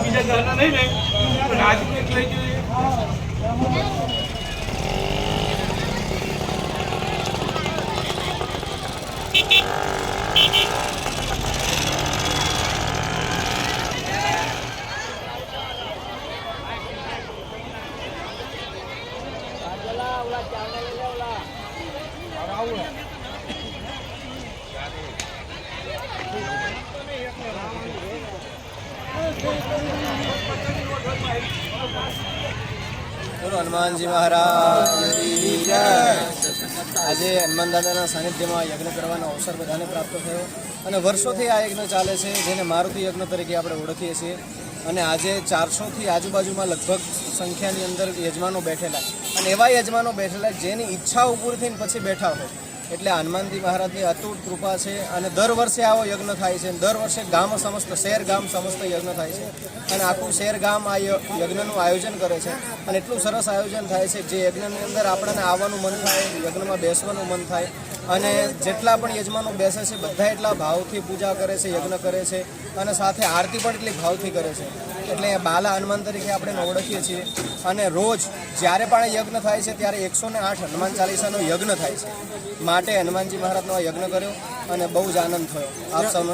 બીજા ઘરના નહીં ને પણ રાજકોટ હનુમાનજી મહારાજ આજે હનુમાન દાદાના સાનિધ્યમાં યજ્ઞ કરવાનો અવસર બધાને પ્રાપ્ત થયો. અને વર્ષોથી આ યજ્ઞ ચાલે છે જેને મારુતિ યજ્ઞ તરીકે આપણે ઓળખીએ છીએ. અને આજે ચારસોથી આજુબાજુમાં લગભગ સંખ્યાની અંદર યજમાનો બેઠેલા અને એવા યજમાનો બેઠેલા જેની ઈચ્છા ઉપર થઈને પછી બેઠા હોય. એટલે હનુમાનજી મહારાજની અતૂટ કૃપા છે અને દર વર્ષે આવો યજ્ઞ થાય છે દર વર્ષે ગામ સમસ્ત શહેર ગામ સમસ્ત યજ્ઞ થાય છે. અને આખું શહેર ગામ આ યજ્ઞનું આયોજન કરે છે. અને એટલું સરસ આયોજન થાય છે જે યજ્ઞની અંદર આપણને આવવાનું મન થાય, યજ્ઞમાં બેસવાનું મન થાય. અને જેટલા પણ યજમાનો બેસે છે, બધા એટલા ભાવથી પૂજા કરે છે, યજ્ઞ કરે છે અને સાથે આરતી પણ એટલી ભાવથી કરે છે. એટલે બાલા હનુમાન તરીકે આપણે ઓળખીએ છીએ. અને રોજ જ્યારે પણ યજ્ઞ થાય છે, ત્યારે એકસો ને આઠ હનુમાન ચાલીસાનો યજ્ઞ થાય છે. માટે હનુમાનજી મહારાજનો યજ્ઞ કર્યો અને બહુ જ આનંદ થયો. આપ સૌનો